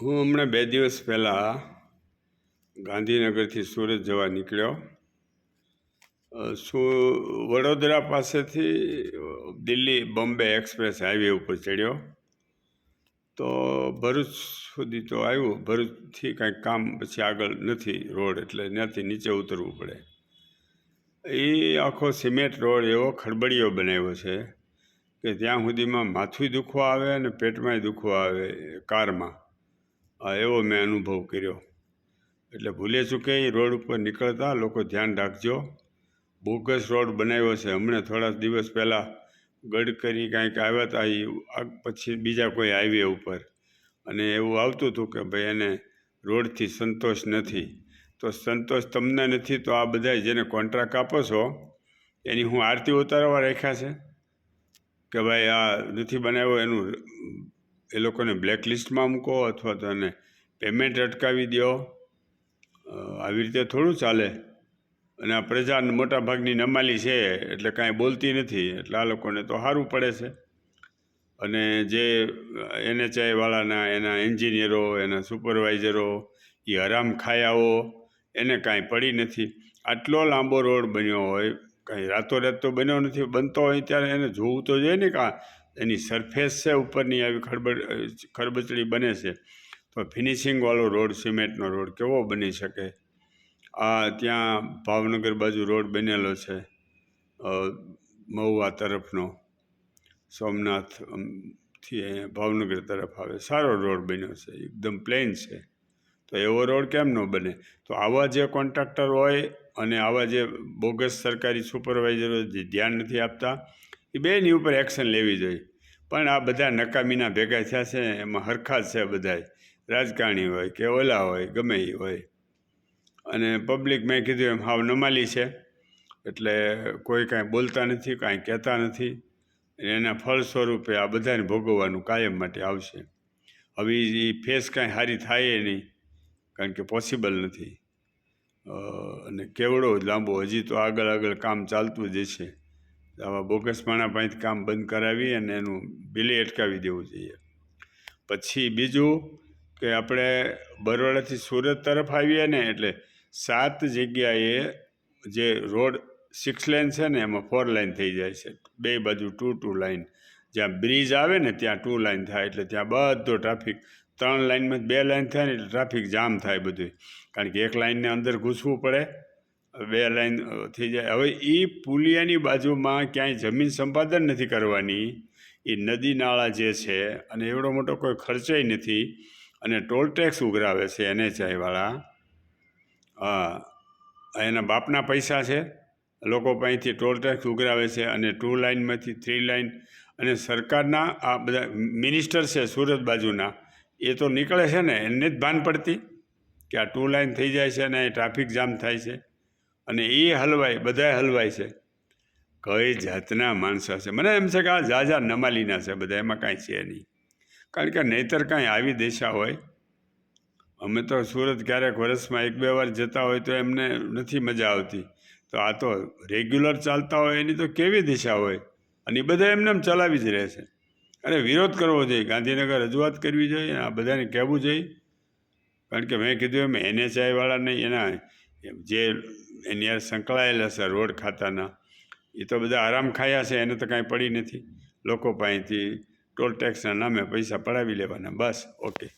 હું હમણાં બે દિવસ પહેલાં ગાંધીનગરથી સુરત જવા નીકળ્યો. શું વડોદરા પાસેથી દિલ્હી બોમ્બે એક્સપ્રેસ હાઈવે ઉપર ચડ્યો. તો ભરૂચ સુધી તો આવ્યું. ભરૂચથી કાંઈક કામ પછી આગળ નથી રોડ, એટલે ત્યાંથી નીચે ઉતરવું પડે. એ આખો સિમેન્ટ રોડ એવો ખડબડીયો બનાવ્યો છે કે ત્યાં સુધીમાં માથું દુખવા આવે અને પેટમાંય દુખવા આવે કારમાં. આ એવો મેં અનુભવ કર્યો. એટલે ભૂલે ચૂકે રોડ ઉપર નીકળતા લોકો ધ્યાન રાખજો. બોગસ રોડ બનાવ્યો છે. હમણાં થોડા દિવસ પહેલાં ગડકરી કાંઈક આવ્યા હતા એ પછી બીજા કોઈ હાઈવે ઉપર. અને એવું આવતું હતું કે ભાઈ એને રોડથી સંતોષ નથી. તો સંતોષ તમને નથી, તો આ બધા જેને કોન્ટ્રાક્ટ આપો છો, એની હું આરતી ઉતારવા રાખ્યા છે? કે ભાઈ આ નથી બનાવ્યો, એનું એ લોકોને બ્લેક લિસ્ટમાં મૂકો અથવા તો એને પેમેન્ટ અટકાવી દો. આવી રીતે થોડું ચાલે. અને આ પ્રજા મોટા ભાગની નમાલી છે એટલે કાંઈ બોલતી નથી. એટલે આ લોકોને તો સારું પડે છે. અને જે એનએચઆઈવાળાના, એના એન્જિનિયરો, એના સુપરવાઇઝરો એ હરામ ખાયાઓ, એને કાંઈ પડી નથી. આટલો લાંબો રોડ બન્યો હોય, કાંઈ રાતોરાત તો બન્યો નથી, બનતો હોય ત્યારે એને જોવું તો જોઈએ ને કે એની સરફેસ છે, ઉપરની આવી ખડબડ ખરબચડી બને છે, તો ફિનિશિંગવાળો રોડ, સિમેન્ટનો રોડ કેવો બની શકે? આ ત્યાં ભાવનગર બાજુ રોડ બનેલો છે મહુવા તરફનો. સોમનાથથી ભાવનગર તરફ આવે. સારો રોડ બન્યો છે, એકદમ પ્લેન છે. તો એવો રોડ કેમ ન બને? તો આવા જે કોન્ટ્રાક્ટર હોય અને આવા જે બોગસ સરકારી સુપરવાઇઝરો જે ધ્યાન નથી આપતા એ બેની ઉપર એક્શન લેવી જોઈએ. પણ આ બધા નકામીના ભેગા થયા છે, એમાં હરખા છે બધાય. રાજકારણી હોય કે ઓલા હોય, ગમે એ હોય. અને પબ્લિક મેં કીધું એમ હાવ નમાલી છે. એટલે કોઈ કાંઈ બોલતા નથી, કાંઈ કહેતા નથી. એના ફળ સ્વરૂપે આ બધાને ભોગવવાનું કાયમ માટે આવશે. હવે એ ફેસ કાંઈ સારી થાય નહીં, કારણ કે પોસિબલ નથી. અને કેવડો લાંબો, હજી તો આગળ આગળ કામ ચાલતું જ છે આવા બોગસ પાંચ કામ બંધ કરાવી અને એનું બિલે અટકાવી દેવું જોઈએ. પછી બીજું કે આપણે બરોડાથી સુરત તરફ આવીએ ને એટલે સાત જગ્યાએ જે રોડ સિક્સ લાઇન છે ને એમાં ફોર લાઇન થઈ જાય છે. બે બાજુ ટુ ટુ લાઇન જ્યાં બ્રિજ આવે ને ત્યાં ટુ લાઇન થાય એટલે ત્યાં બધો ટ્રાફિક. ત્રણ લાઇનમાં બે લાઇન થાય ને એટલે ટ્રાફિક જામ થાય બધું કારણ કે એક લાઇનને અંદર ઘૂસવું પડે. બે લાઈન થઈ જાય. હવે એ પુલિયાની બાજુમાં ક્યાંય જમીન સંપાદન નથી કરવાની. એ નદી નાળા જે છે, અને એવડો મોટો કોઈ ખર્ચય નથી, અને ટોલ ટેક્સ ઉઘરાવે છે એનએચઆઈવાળા. હા એના બાપના પૈસા છે, લોકો પાસેથી ટોલ ટેક્સ ઉઘરાવે છે, અને ટુ લાઇનમાંથી થ્રી લાઇન અને સરકારના આ બધા મિનિસ્ટર છે સુરત બાજુના, એ તો નીકળે છે ને એને જ ભાન પડતી કે આ ટુ લાઇન થઈ જાય છે અને ટ્રાફિક જામ થાય છે. અને એ હલવાય બધાય હલવાય છે. કઈ જાતના માણસો છે? મને એમ છે કે આ ઝાઝા નમાલીના છે બધા, એમાં કાંઈ છે નહીં. કારણ કે નહીતર કાંઈ આવી દિશા હોય. અમે તો સુરત ક્યારેક વર્ષમાં એક બે વાર જતા હોય તો એમને નથી મજા આવતી. તો આ તો રેગ્યુલર ચાલતા હોય એની તો કેવી દિશા હોય? અને એ બધા એમને એમ ચલાવી જ રહે છે. અરે વિરોધ કરવો જોઈએ, ગાંધીનગર રજૂઆત કરવી જોઈએ, આ બધાને કહેવું જોઈએ. કારણ કે મેં કીધું એમ એનએચઆઈવાળાને એના જે એની યાર સંકળાયેલા છે રોડ ખાતાના, એ તો બધા આરામ ખાયા છે, એને તો કાંઈ પડી નથી. લોકો પાસેથી ટોલ ટેક્સના નામે પૈસા પડાવી લેવાના, બસ, ઓકે.